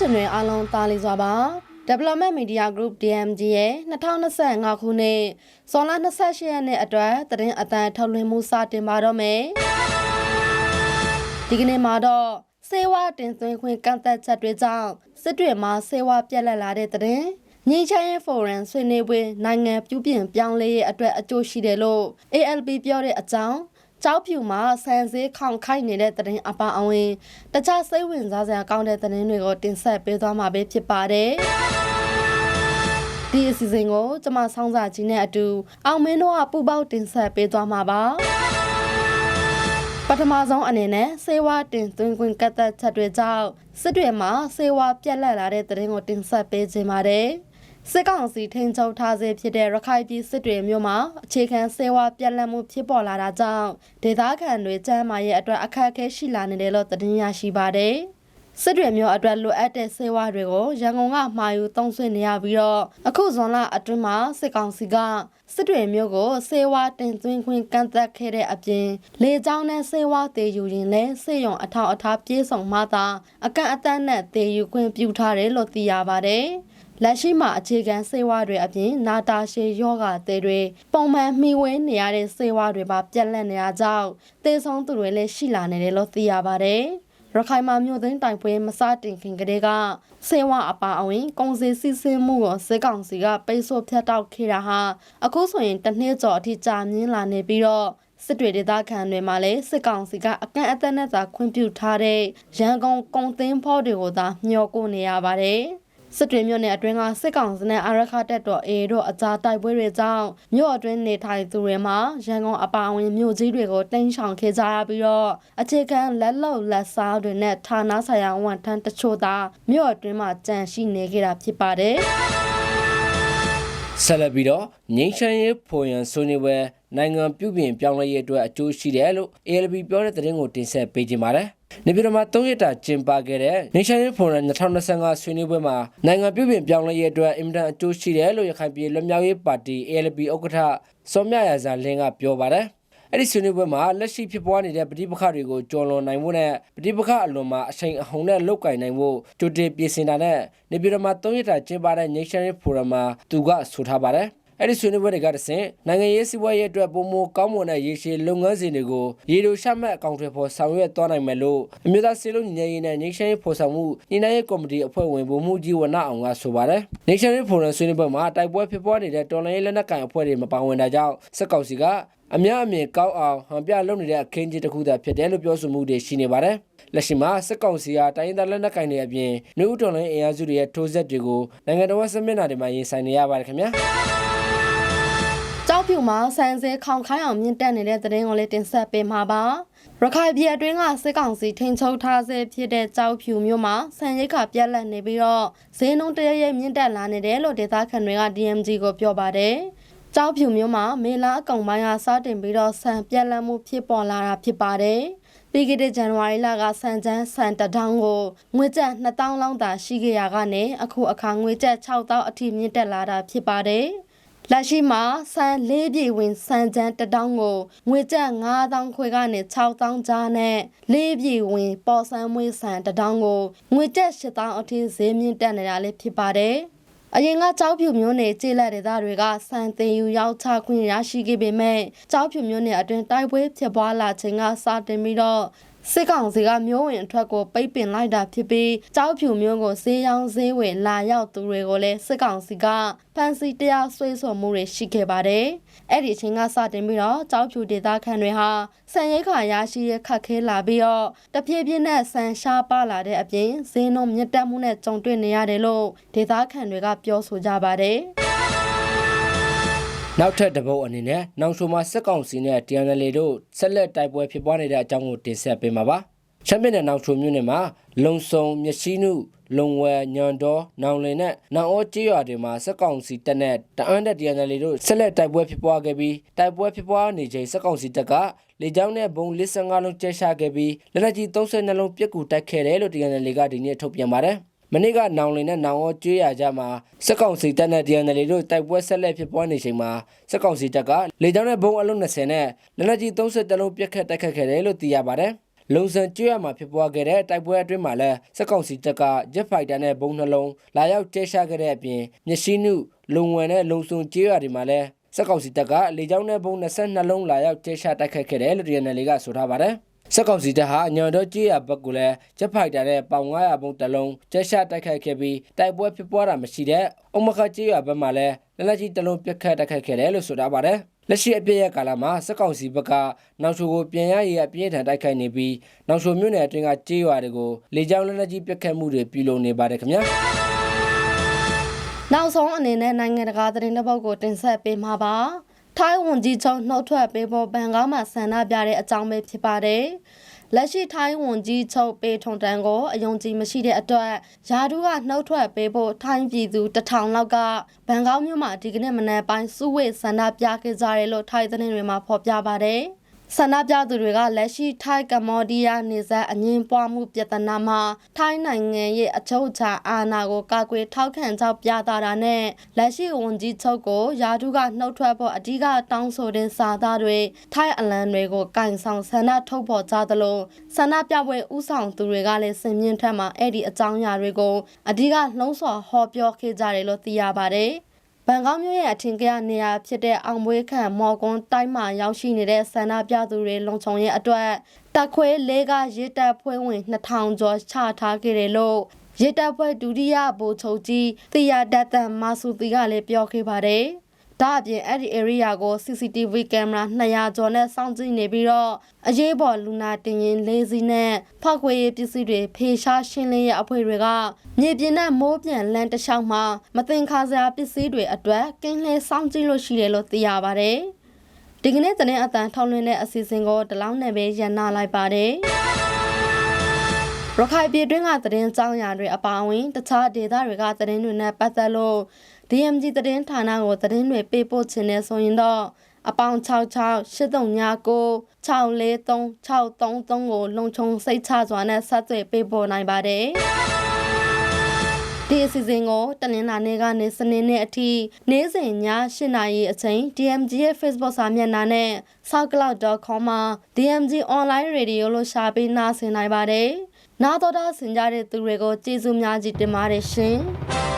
ရှင်တွေအားလုံးတာလီစွာပါ Development Media Group DMG ရဲ့2025ခုနှစ်ဇွန်လ28ရက်နေ့အတွက်သတင်းအတန်းထုတ်လွှင့်မှုစတင်ပါတော့မယ်ဒီကနေ့မှာတော့စေဝါတင်သွင်းခွင့်ကန့်သက်ချက်တွေကြောင့်စစ်တွေမှာစေဝါပြက်လက်လာတဲ့သတင်းငင်းချမ်းရဲ့ဖိုရမ်ဆွေးနွေးပွဲနိုင်ငံပြုပြင်ပြောင်းလဲရေးအတွက်အကျိုးရှိတယ်လို့ ALP ပြောတဲ့အကြောင်း ကြောက်ဖြူမှာဆန်စည်းခေါင်ခိုက်နေတဲ့တရင်အပါအဝင်တခြားစိတ်ဝင်စားစရာကောင်းတဲ့တရင်တွေကိုတင်ဆက်ပေးသွားမှာပဲဖြစ်ပါတယ်ဒီအစီအစဉ်ကိုကျမဆောင်းစာကြီးနဲ့အတူအောင်မင်းတို့ကပူပေါက်တင်ဆက်ပေးသွားမှာပါပထမဆုံးအနေနဲ့စေဝါတင်သွင်းခွင့်ကတ်သက်ချက်တွေကြောင့်စစ်တွေမှာစေဝါပြက်လက်လာတဲ့တရင်ကိုတင်ဆက်ပေးခြင်းပါတယ် စစ်ကောင်စီထိန်းချုပ်ထားစေဖြစ်တဲ့ရခိုင်ပြည်စစ်တွေမျိုးမှာအခြေခံစေဝါပြက်လက်မှုဖြစ်ပေါ်လာတာကြောင့်ဒေသခံတွေကျန်းမာရေးအတွက်အခက်အခဲရှိလာနေတယ်လို့သတင်းရရှိပါတယ်။စစ်တွေမျိုးအတွက်လိုအပ်တဲ့စေဝါတွေကိုရန်ကုန်ကမှာယူသုံးဆွနေရပြီးတော့အခုဇွန်လအတွင်းမှာစစ်ကောင်စီကစစ်တွေမျိုးကိုစေဝါတင်သွင်းခွင့်ကန့်သက်ခဲ့တဲ့အပြင်လေကြောင်းနဲ့စေဝါတည်ယူရင်လည်းစေယုံအထောက်အထားပြေဆုံးမှသာအကန့်အသတ်နဲ့တည်ယူခွင့်ပြုထားတယ်လို့သိရပါတယ်။ လက်ရှိမှာအခြေခံစေဝါတွေအပြင်နာတာရှည်ယောဂတဲ့တွေပုံမှန်မှီဝဲနေရတဲ့စေဝါတွေပါပြက်လက်နေရကြောင်းသေဆုံးသူတွေလည်းရှိလာနေတယ်လို့သိရပါတယ်။ရခိုင်မှာမြို့သိမ်းတိုင်ပွဲမစတင်ခင်ကတည်းကစေဝါအပါအဝင်ကုန်စည်စီးဆင်းမှုကိုစစ်ကောင်စီကပိတ်ဆို့ဖျက်တောက်ခဲ့တာဟာအခုဆိုရင်တစ်နှစ်ကျော်အထိကြာမြင့်လာနေပြီးတော့စစ်တွေဒေသခံတွေမှာလည်းစစ်ကောင်စီကအကန့်အသတ်နဲ့သာခွင့်ပြုထားတဲ့ရန်ကုန်ကုန်သင်းဖော်တွေကိုသာမျှော်ကိုနေရပါတယ်။ စစ်တွေမြို့နယ်အတွင်းကစစ်ကောင်စီနဲ့အာရခတက်တော်အေတို့အကြားတိုက်ပွဲတွေကြောင့်မြို့အတွင်းနေထိုင်သူတွေမှာရန်ကုန်အပါအဝင်မြို့ကြီးတွေကိုတင်းချောင်ခဲ့ကြရပြီးတော့အခြေခံလက်လုံလက်စားတွေနဲ့ဌာနဆိုင်ရာဝန်ထမ်းတချို့သာမြို့အတွင်းမှာကြန့်ရှိနေကြတာဖြစ်ပါတယ်။ဆက်လက်ပြီးတော့ငိမ့်ချမ်းရေးဖိုရန်ဆွေးနွေးပွဲနိုင်ငံပြုပြင်ပြောင်းလဲရေးအတွက်အကျိုးရှိတယ်လို့ ALB ပြောတဲ့သတင်းကိုတင်ဆက်ပေးခြင်းပါတယ်။ နေပြည်တော်မှာ၃ရက်တာကျင်းပခဲ့တဲ့ငိမ့်ချမ်းရေးဖိုရန်2025ဆွေးနွေးပွဲမှာနိုင်ငံပြုပြင်ပြောင်းလဲရေးအတွက်အင်မတန်အကျိုးရှိတယ်လို့ရခိုင်ပြည်လွတ်မြောက်ရေးပါတီ ALB ဥက္ကဋ္ဌစောမြရာဇာလင်းကပြောပါတယ်။အဲ့ဒီဆွေးနွေးပွဲမှာလက်ရှိဖြစ်ပွားနေတဲ့ပဋိပက္ခတွေကိုကျော်လွန်နိုင်ဖို့နဲ့ပဋိပက္ခအလွန်မှာအချိန်အဟုန်နဲ့လုတ်ကင်နိုင်ဖို့ကြိုတင်ပြင်ဆင်တာနဲ့နေပြည်တော်မှာ၃ရက်တာကျင်းပတဲ့ Nation Forum မှာသူကဆိုထားပါတယ်။ အဲ့ဒီဆွေးနွေးပွဲတွေကတဆင့်နိုင်ငံရေးစီးပွားရေးအတွက်ပုံမကောင်းမွန်တဲ့ရေရှည်လုပ်ငန်းစဉ်တွေကိုရေတိုရှမှတ်အကောင့်တွေပေါ်ဆောင်ရွက်သွားနိုင်မယ်လို့အမျိုးသားစီလုံးညီညွတ်ရေးနဲ့ Nation ဖော်ဆောင်မှုညီနိုင်ရေးကော်မတီအဖွဲ့ဝင်ဗိုလ်မှူးကြီးဝနအောင်ကဆိုပါတယ်။ Nation Forum ဆွေးနွေးပွဲမှာတိုက်ပွဲဖြစ်ပွားနေတဲ့တော်လှန်ရေးလက်နက်ကိုင်အဖွဲ့တွေမပါဝင်တာကြောင့်စက်ကောင်စီကအများအမြင်ကောင်းအောင်ဟန်ပြလုပ်နေတဲ့အခင်းကြီးတစ်ခုသာဖြစ်တယ်လို့ပြောဆိုမှုတွေရှိနေပါတယ်။လက်ရှိမှာစစ်ကောင်စီကတိုင်းရင်းသားလက်နက်ကိုင်တွေအပြင်နှုတ်တော်လိုင်းအင်အားစုတွေရဲ့ထိုးဆက်တွေကိုနိုင်ငံတော်စမစ်နာတွေမှာရင်ဆိုင်နေရပါတယ်ခင်ဗျာ။ ကြောက်ဖြူမှာဆန်စဲခေါင်ခိုင်းအောင်မြင့်တက်နေတဲ့သတင်းကိုလည်းတင်ဆက်ပေးမှာပါရခိုင်ပြည်အတွင်းကစစ်ကောင်စီထိန်ချုပ်ထားဆဲဖြစ်တဲ့ကြောက်ဖြူမြို့မှာဆန်ရိတ်ခါပြက်လက်နေပြီးတော့ဈေးနှုန်းတရရဲ့မြင့်တက်လာနေတယ်လို့ဒေသခံတွေက DMG ကိုပြောပါတယ်ကြောက်ဖြူမြို့မှာမေလာအကောင်ပိုင်းကစတင်ပြီးတော့ဆန်ပြက်လက်မှုဖြစ်ပေါ်လာတာဖြစ်ပါတယ်ပြီးခဲ့တဲ့ဇန်နဝါရီလကစံချမ်းစံတထောင်ကိုငွေကျပ်2000လောက်သာရှိခဲ့ရကနေအခုအခါငွေကျပ်6000အထိမြင့်တက်လာတာဖြစ်ပါတယ်။ လက်ရှိမှာစံလေးပြည်ဝင်စံချမ်းတထောင်ကိုငွေကျပ်9000ခွဲကနေ6000ကြားနဲ့လေးပြည်ဝင်ပေါ်စံမွေးစံတထောင်ကိုငွေကျပ်8000အထိဈေးမြင့်တက်နေတာလည်းဖြစ်ပါတယ်။အရင်ကကြောက်ဖြူမျိုးနယ်ကျေးလက်ဒေသတွေကစံတင်ယူရောက်ချခွင့်ရရှိခဲ့ပေမဲ့ကြောက်ဖြူမျိုးနယ်အတွင်းတိုက်ပွဲဖြစ်ပွားလာချိန်ကစတင်ပြီးတော့ စစ်ကောင်စီကမျိုးဝင်အထွက်ကိုပိတ်ပင်လိုက်တာဖြစ်ပြီးကြောက်ဖြူမျိုးကိုဈေးရောင်းဈေးဝယ်လာရောက်သူတွေကိုလည်းစစ်ကောင်စီကဖမ်းဆီးတရားစွဲဆိုမှုတွေရှိခဲ့ပါတယ်။အဲ့ဒီအချိန်ကစတင်ပြီးတော့ကြောက်ဖြူဒေသခံတွေဟာစံရိတ်ခါရရှိရခတ်ခဲလာပြီးတော့တဖြည်းဖြည်းနဲ့ဆန်ရှားပါလာတဲ့အပြင်ဈေးနှုန်းမြင့်တက်မှုနဲ့ကြုံတွေ့နေရတယ်လို့ဒေသခံတွေကပြောဆိုကြပါတယ်။ နောက်ထပ်တစ်ပုတ်အနေနဲ့နောင်ချိုမှာစစ်ကောင်စီနဲ့ TNL တို့ဆက်လက်တိုက်ပွဲဖြစ်ပွားနေတဲ့အကြောင်းကိုတင်ဆက်ပေးမှာပါ။ချမ်းပင်တဲ့နောင်ချိုမြို့နယ်မှာလုံဆုံမြရှိနုလုံဝဲညွန်တော်နောင်လင်နဲ့နောင်အောကျေးရွာတွေမှာစစ်ကောင်စီတပ်နဲ့တအန်းတဲ့ TNL တို့ဆက်လက်တိုက်ပွဲဖြစ်ပွားခဲ့ပြီးတိုက်ပွဲဖြစ်ပွားနေချိန်စစ်ကောင်စီတပ်ကလေကြောင်းနဲ့ဘုံ55လုံးကျဲချခဲ့ပြီးလက်နက်ကြီး32လုံးပြက်ကူတိုက်ခဲ့တယ်လို့ TNL ကဒီနေ့ထုတ်ပြန်ပါတယ်။ မနေ့ကနောင်လင်နဲ့နောင်အောကျွေးရကြမှာစက်ကောင်စီတပ်နဲ့ DNL တို့တိုက်ပွဲဆက်လက်ဖြစ်ပွားနေချိန်မှာစက်ကောင်စီတပ်ကလေကြောင်းနဲ့ဘုံအလုံး20နဲ့လက်နက်ကြီး30လုံးပြက်ခတ်တိုက်ခတ်ခဲ့တယ်လို့သိရပါတယ်လုံစံကျွရမှာဖြစ်ပွားခဲ့တဲ့တိုက်ပွဲအတွင်းမှာလည်းစက်ကောင်စီတပ်ကဂျက်ဖိုက်တာနဲ့ဘုံနှလုံးလာရောက်ကျဲရှာခဲ့တဲ့အပြင်မြရှိနုလုံဝံနဲ့လုံစုံကျွရတွေမှာလည်းစက်ကောင်စီတပ်ကလေကြောင်းနဲ့ဘုံ22လုံးလာရောက်ကျဲရှာတိုက်ခတ်ခဲ့တယ်လို့ DNL ကဆိုထားပါတယ် စက်ကောင်စီတပ်ဟာညောင်တော့ကြေးရဘက်ကလည်းဂျက်ဖိုက်တာနဲ့ပေါင်900ဘုံတစ်လုံးကျဲရှာတိုက်ခိုက်ခဲ့ပြီးတိုက်ပွဲဖြစ်ပွားတာမရှိတဲ့အုံမခကြေးရဘက်မှာလည်းလက်လက်ကြီးတစ်လုံးပြတ်ခတ်တိုက်ခိုက်ခဲ့တယ်လို့ဆိုထားပါတယ်လက်ရှိအပြည့်ရဲ့ကာလမှာစက်ကောင်စီဘက်ကနောက်ချိုကိုပြန်ရရည်အပြည့်ထန်တိုက်ခိုက်နေပြီးနောက်ချိုမြို့နယ်အတွင်းကကြေးရွာတွေကိုလေကြောင်းလက်လက်ကြီးပြတ်ခတ်မှုတွေပြုလုပ်နေပါတယ်ခင်ဗျာနောက်ဆုံးအနေနဲ့နိုင်ငံတကာသတင်းတစ်ပုဒ်ကိုတင်ဆက်ပေးမှာပါ ထိုင်းဝန်ကြီးချုပ်နှုတ်ထွက်ပေးဖို့ဘန်ကောက်မှာဆန္ဒပြတဲ့အကြောင်းပဲဖြစ်ပါတယ်လက်ရှိထိုင်းဝန်ကြီးချုပ်ပေထုံတန်ကိုအယုံကြည်မရှိတဲ့အတွက်ယာဒူးကနှုတ်ထွက်ပေးဖို့ထိုင်းပြည်သူတထောင်လောက်ကဘန်ကောက်မြို့မှာဒီကနေ့မနက်ပိုင်းစုဝေးဆန္ဒပြခဲ့ကြတယ်လို့ထိုင်းသတင်းတွေမှာဖော်ပြပါတယ် ဆန္ဒပြသူတွေကလက်ရှိထိုင်းကမ္ဘောဒီးယားနေဆက်အငင်းပွားမှုပြဿနာမှာထိုင်းနိုင်ငံရဲ့အချုပ်အခြာအာဏာကိုကာကွယ်ထောက်ခံကြောင်းပြသတာနဲ့လက်ရှိဝန်ကြီးချုပ်ကိုယာဒုကနှုတ်ထွက်ဖို့အဓိကတောင်းဆိုတဲ့စာသားတွေထိုင်းအလံတွေကိုကင်ဆောင်ဆန္ဒထုတ်ဖော်ကြသလိုဆန္ဒပြပွဲဥဆောင်သူတွေကလည်းစင်မြင့်ထက်မှာအဲ့ဒီအကြောင်းအရာတွေကိုအဓိကလှုံ့ဆော်ဟောပြောခဲ့ကြတယ်လို့သိရပါတယ်။ ဘန်ကောက်မြို့ရဲ့အထင်ကရနေရာဖြစ်တဲ့အောင်မွေးခန့်မော်ကွန်းတိုင်းမှာရောက်ရှိနေတဲ့ဆန္ဒပြသူတွေလုံခြုံရေးအတွက်တက်ခွေးလေးကရစ်တပ်ဖွဲ့ဝင်2000ကျော်ချထားခဲ့တယ်လို့ရစ်တပ်ဖွဲ့ဒုတိယဗိုလ်ချုပ်ကြီးတီယာဒတ်တန်မာဆူတီကလည်းပြောခဲ့ပါတယ်။ ဒါအပြင်အဲ့ဒီ area ကို CCTV ကင်မရာ200ကျော်နဲ့စောင့်ကြည့်နေပြီးတော့အရေးပေါ်လူနာတင်ရင်လေးစီးနဲ့ဖောက်ခွေရေးပစ္စည်းတွေဖေရှားရှင်းလင်းရေးအဖွဲ့တွေကမြေပြင်နဲ့မိုးပြန်လမ်းတစ်လျှောက်မှာမတင်ခါစရာပစ္စည်းတွေအတွက်ကင်းလဲစောင့်ကြည့်လို့ရှိတယ်လို့သိရပါတယ်။ဒီကနေ့သတင်းအတန်ထောက်လွှင့်တဲ့အစီအစဉ်ကိုဒီလောက်နဲ့ပဲရန်နာလိုက်ပါတယ်။ရခိုင်ပြည်တွင်းကသတင်းကြောင်းရာတွေအပါအဝင် တခြားဒေသတွေကသတင်းတွေနဲ့ပတ်သက်လို့ DMG သတင်းဌာနကိုသတင်းတွေပေးပို့ခြင်းနဲ့ဆိုရင်တော့အပေါင်း66 8359 643 633ကိုလုံခြုံစိတ်ချစွာနဲ့ဆက်သွယ်ပေးပို့နိုင်ပါတယ်။ဒီအစီအစဉ်ကိုတနင်္လာနေ့ကနေစနေနေ့အထိနေ့စဉ်ည8:00နာရီအချိန် DMG ရဲ့ Facebook စာမျက်နှာနဲ့ soundcloud.com မှာ DMG online radio လို့ရှာပြီးနားဆင်နိုင်ပါတယ်။နားတော်တာဆင်ကြတဲ့သူတွေကိုကျေးဇူးများကြီးတင်ပါတယ်ရှင်။